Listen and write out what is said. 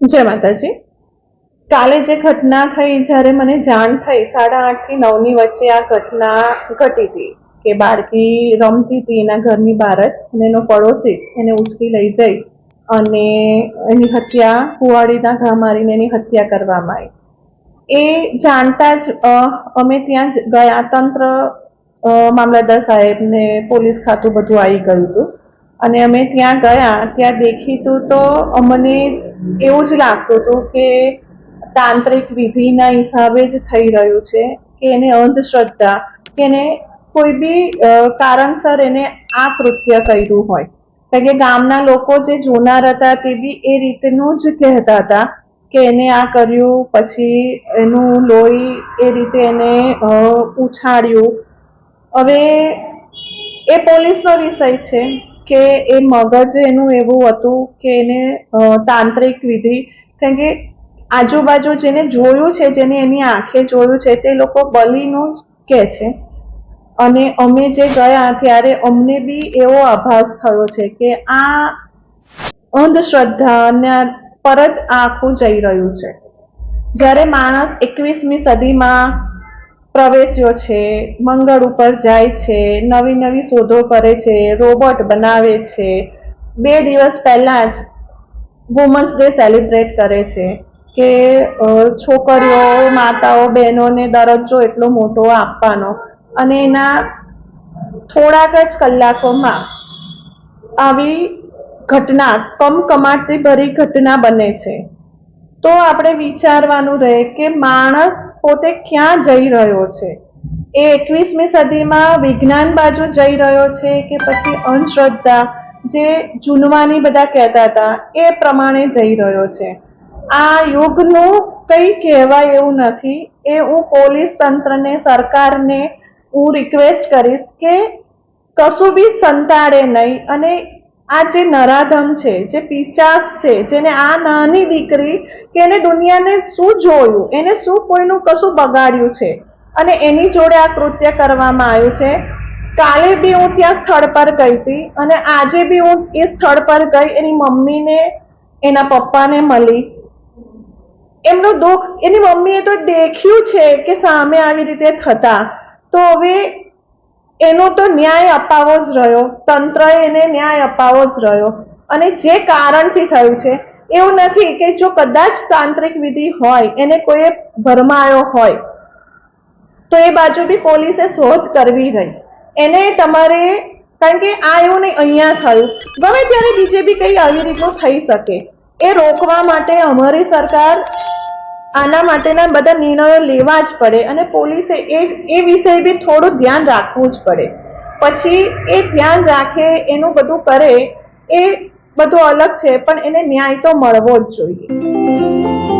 જય માતાજી. કાલે જે ઘટના થઈ, જ્યારે મને જાણ થઈ, સાડા આઠથી નવની વચ્ચે આ ઘટના ઘટી હતી કે બાળકી રમતી હતી એના ઘરની બહાર જ અને એનો પડોશી જ એને ઉચકી લઈ જઈ અને એની હત્યા કુવાડીના ઘા મારીને એની હત્યા કરવામાં આવી. એ જાણતા જ અમે ત્યાં જ ગયા. તંત્ર મામલતદાર સાહેબને પોલીસ ખાતું બધું આવી ગયું હતું. અને અમે ત્યાં ગયા, ત્યાં દેખીતું તો અમને એવું જ લાગતું હતું કે તાંત્રિક વિધિના હિસાબે જ થઈ રહ્યું છે, કે એને અંધશ્રદ્ધા, કે એને કોઈ બી કારણસર એને આ કૃત્ય કર્યું હોય. કારણ કે ગામના લોકો જે જોનાર હતા તે બી એ રીતનું જ કહેતા હતા કે એને આ કર્યું, પછી એનું લોહી એ રીતે એને ઉછાળ્યું. હવે એ પોલીસનો વિષય છે. કે એ મગજ એનું એવું હતું કે એને તાંત્રિક વિધિ. કારણ કે આજુબાજુ જેને જોયું છે, જેને એની આંખે જોયું છે, તે લોકો બલીનું જ કહે છે. અને અમે જે ગયા ત્યારે અમને બી એવો આભાસ થયો છે કે આ અંધશ્રદ્ધાના પર જ આખું જઈ રહ્યું છે. જ્યારે માણસ એકવીસમી સદીમાં પ્રવેશ્યો છે, મંગળ ઉપર જાય છે, નવી નવી શોધો કરે છે, રોબોટ બનાવે છે. બે દિવસ પહેલાં જ વુમન્સ ડે સેલિબ્રેટ કરે છે કે છોકરીઓ, માતાઓ, બહેનોને દરજ્જો એટલો મોટો આપવાનો. અને એના થોડાક જ કલાકોમાં આવી ઘટના, કમકમાટી ભરી ઘટના બને છે. તો આપણે વિચારવાનું રહે કે માણસ પોતે ક્યાં જઈ રહ્યો છે? એ એકવીસમી સદીમાં વિજ્ઞાન બાજુ જઈ રહ્યો છે કે પછી અંધશ્રદ્ધા જે જૂનવાની બધા કહેતા હતા, એ પ્રમાણે જઈ રહ્યો છે. આ યુગનું કંઈ કહેવાય એવું નથી. એ હું પોલીસ તંત્રને, સરકારને હું રિક્વેસ્ટ કરીશ કે કશું બી સંતાડે નહીં અને આ જે નરાધમ છે, જે પિચાસ છે, જેને આ નાની દીકરી કે એને દુનિયાને શું જોયું, એને શું કોઈનું કશું બગાડ્યું છે? અને એની જોડે આ કૃત્ય કરવામાં આવ્યું છે. કાલે બી હું ત્યાં સ્થળ પર ગઈ હતી અને આજે બી હું એ સ્થળ પર ગઈ, એની મમ્મીને, એના પપ્પાને મળી. એમનું દુઃખ, એની મમ્મીએ તો દેખ્યું છે કે સામે આવી રીતે થતા. તો હવે એનો તો ન્યાય અપાવો જ રહ્યો. તંત્રએ એને ન્યાય અપાવો જ રહ્યો. અને જે કારણથી થયું છે, એવું નથી કે જો કદાચ તાંત્રિક વિધિ હોય, એને કોઈએ ભરમાયો હોય, તો એ બાજુ બી પોલીસે શોધ કરવી રહી. એને તમારે, કારણ કે આ એવું નહીં, અહીંયા થયું. ગમે ત્યારે બીજે બી કંઈ આવી રીતનું થઈ શકે. એ રોકવા માટે અમારી સરકાર આના માટેના બધા નિર્ણયો લેવા જ પડે અને પોલીસે એ એ વિષય બી થોડું ધ્યાન રાખવું જ પડે. પછી એ ધ્યાન રાખે, એનું બધું કરે, એ બધું અલગ છે, પણ એને ન્યાય તો મળવો જ જોઈએ.